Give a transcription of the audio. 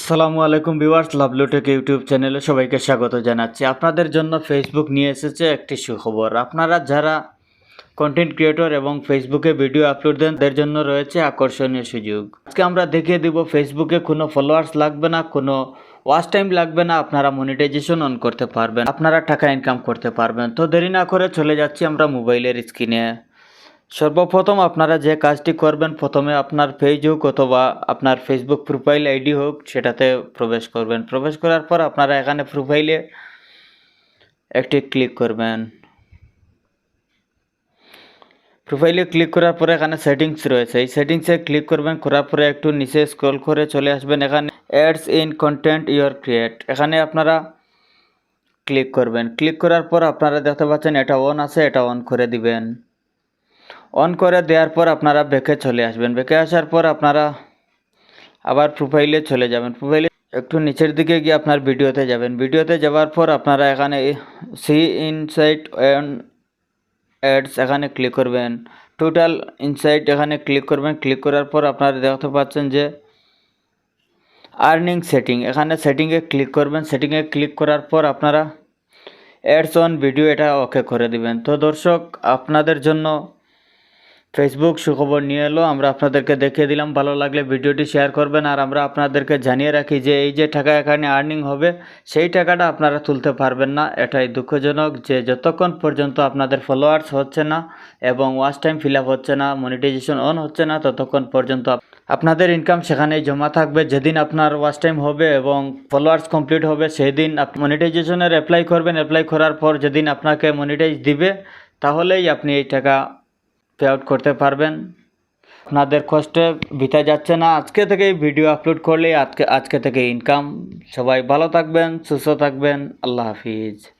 আসসালামু আলাইকুম viewers লাভলুটেক YouTube চ্যানেলে সবাইকে স্বাগত জানাচ্ছি। আপনাদের জন্য ফেসবুক নিয়ে এসেছে একটি সুখবর। আপনারা যারা কন্টেন্ট ক্রিয়েটর এবং ফেসবুকে ভিডিও আপলোড দেন, তাদের জন্য রয়েছে আকর্ষণীয় সুযোগ। আজকে আমরা দেখিয়ে দিব ফেসবুকে কোনো ফলোয়ার্স লাগবে না, কোনো ওয়াচ টাইম লাগবে না, আপনারা মনিটাইজেশন অন করতে পারবেন, আপনারা টাকা ইনকাম করতে পারবেন। তো দেরি না করে চলে যাচ্ছি আমরা মোবাইলের স্ক্রিনে সর্বপ্রথম আপনারা যে কাজটি করবেন, প্রথমে আপনার পেজ হোক অথবা আপনার ফেসবুক প্রোফাইল আইডি হোক, সেটাতে প্রবেশ করবেন। প্রবেশ করার পর আপনারা এখানে প্রোফাইলে একটি ক্লিক করবেন। প্রোফাইলে ক্লিক করার পরে এখানে সেটিংস রয়েছে। এই সেটিংসে ক্লিক করবেন, করার পরে একটু নিচে স্ক্রল করে চলে আসবেন। এখানে ads in content your create এখানে আপনারা ক্লিক করবেন। ক্লিক করার পর আপনারা দেখতে পাচ্ছেন এটা অন আছে, এটা অন করে দিবেন। অন করে দেওয়ার পর আপনারা ব্যাকে চলে আসবেন। ব্যাকে আসার পর আপনারা আবার প্রোফাইলে চলে যাবেন। প্রোফাইলে একটু নিচের দিকে গিয়ে আপনার ভিডিওতে যাবেন। ভিডিওতে যাওয়ার পর আপনারা এখানে সি ইনসাইট অ্যান্ড অ্যাডস এখানে ক্লিক করবেন। টোটাল ইনসাইট এখানে ক্লিক করবেন। ক্লিক করার পর আপনারা দেখতে পাচ্ছেন যে আর্নিং সেটিং এখানে সেটিংয়ে ক্লিক করবেন। সেটিংয়ে ক্লিক করার পর আপনারা অ্যাডস অন ভিডিও এটা ওকে করে দিবেন। তো দর্শক, আপনাদের জন্য ফেসবুক সুখবর নিয়ে এলো, আমরা আপনাদেরকে দেখিয়ে দিলাম, ভালো লাগলে ভিডিওটি শেয়ার করবেন, আর আমরা আপনাদেরকে জানিয়ে রাখি যে এই যে টাকা এখানে আর্নিং হবে, সেই টাকাটা আপনারা তুলতে পারবেন না। এটাই দুঃখজনক যে যতক্ষণ পর্যন্ত আপনাদের ফলোয়ার্স হচ্ছে না এবং ওয়াচ টাইম ফিল হচ্ছে না মনিটাইজেশন অন হচ্ছে না, ততক্ষণ পর্যন্ত আপনাদের ইনকাম সেখানেই জমা থাকবে। যেদিন আপনার ওয়াচ টাইম হবে এবং ফলোয়ার্স কমপ্লিট হবে সেই দিন মনিটাইজেশনের অ্যাপ্লাই করবেন। অ্যাপ্লাই করার পর যেদিন আপনাকে মনিটাইজ দিবে, তাহলেই আপনি এই টাকা পে আউট করতে পারবেন। আপনাদের কষ্টে বিতা যাচ্ছে না। আজকে থেকে ভিডিও আপলোড করলে আজকে আজকে থেকে ইনকাম সবাই ভালো থাকবেন, সুস্থ থাকবেন। আল্লাহ হাফিজ।